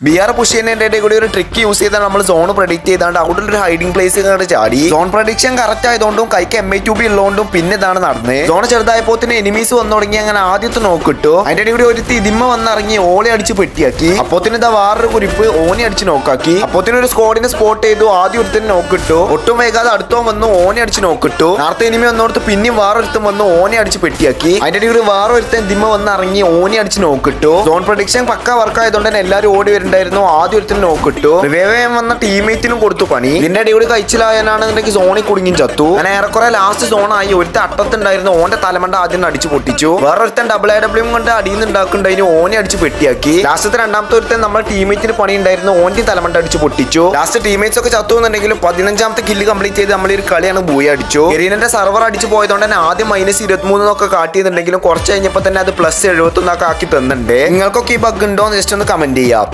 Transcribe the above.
B R push ചെയ്യുന്നതിന്റെ കൂടി ഒരു ട്രിക്ക് യൂസ് ചെയ്താണ് നമ്മൾ സോൺ പ്രഡിക്ട് ചെയ്താണ്ട് അവിടെ ഒരു ഹൈഡിംഗ് പ്ലേസ് കണ്ട് ചാടി. സോൺ പ്രഡിക്ഷൻ കറക്റ്റ് ആയതുകൊണ്ടും കൈക്ക് എം ഐ ടു ബി ഉള്ളതുകൊണ്ടും പിന്നെ ഇതാണ് നടന്നത് സോൺ ചെറുതായപ്പോ തന്നെ എനിമീസ് വന്നു തുടങ്ങി അങ്ങനെ ആദ്യത്തെ നോക്കിട്ടു അതിന്റെ കൂടി ഒരു തിരിമ വന്നിറങ്ങി ഓളി അടിച്ച് പെട്ടിയാക്കി. അപ്പോത്തിന് ഇതാ വേറൊരു കുരിപ്പ് ഓണി അടിച്ച് നോക്കാക്കി അപ്പോത്തിന് ഒരു സ്കോഡിനെ സ്പോട്ട് ചെയ്തു ആദ്യം ഒരുത്തന്നെ നോക്കിട്ടു ഒട്ടും വൈകാതെ അടുത്തോ വന്നു ഓനെ അടിച്ച് നോക്കിട്ടു നേരത്തെ എനിമി വന്നോടത്ത് പിന്നെയും വേറൊരുത്തും വന്നു ഓനെ അടിച്ച് പെട്ടിയാക്കി. അതിന്റെ ഇടയിൽ കൂടി വേറെ ഒരുത്തൻ ദിമ്മ വന്ന് ഇറങ്ങി ഓനെ അടിച്ച് നോക്കിട്ടു സോൺ പ്രഡിക്ഷൻ പക്ക വർക്ക് ആയതുകൊണ്ട് തന്നെ എല്ലാവരും ഓടി വരുന്നുണ്ടായിരുന്നു ആദ്യം ഒരുത്തന് നോക്കിട്ടു റിവൈവ് ചെയ്യാൻ വന്ന ടീമേറ്റിനും കൊടുത്തു പണി. ഇതിന്റെ അടിപൊളി കഴിച്ചിലായാണെന്നുണ്ടെങ്കിൽ സോണി കുടുങ്ങി ചത്തു. അങ്ങനെ ഏറെക്കുറെ ലാസ്റ്റ് സോണായി ഒരുത്ത അട്ടത്തുണ്ടായിരുന്നു. ഓന്റെ തലമണ്ട ആദ്യം അടിച്ചു പൊട്ടിച്ചു. വേറെ ഒരുത്തൻ ഡബിൾ ഐ ഡബ്ല്യൂ കൊണ്ട് അടിയിൽ നിന്ന് ഉണ്ടാക്കുന്നുണ്ടായിരുന്നു ഓനെ അടിച്ച് പെട്ടിയാക്കി ലാസ്റ്റത്തെ രണ്ടാമത്തെ ഒരുത്തൻ നമ്മുടെ ടീംമേറ്റിന് പണി ഉണ്ടായിരുന്നു ഓന്റെ തലമണ്ട അടിച്ച് പൊട്ടിച്ചു. ലാസ്റ്റ് ടീംമേറ്റ്സ് ഒക്കെ ചത്തു എന്നുണ്ടെങ്കിലും പതിനഞ്ചാമത്തെ കില്ല് കംപ്ലീറ്റ് ചെയ്ത് നമ്മൾ ഒരു കളിയാണ് ബൂയി അടിച്ചു. എരീനന്റെ സർവർ അടിച്ചു പോയതുകൊണ്ട് തന്നെ ആദ്യം മൈനസ് ഇരുപത്തിമൂന്നൊക്കെ കാട്ടിയെന്നുണ്ടെങ്കിലും കുറച്ച് കഴിഞ്ഞപ്പോൾ തന്നെ അത് പ്ലസ് എഴുപത്തൊന്നൊക്കെ ആക്കി തന്നിട്ടുണ്ട്. നിങ്ങൾക്കൊക്കെ ഈ ബഗ് ഉണ്ടോ എന്ന് ജസ്റ്റ് ഒന്ന് കമന്റ് ചെയ്യാം.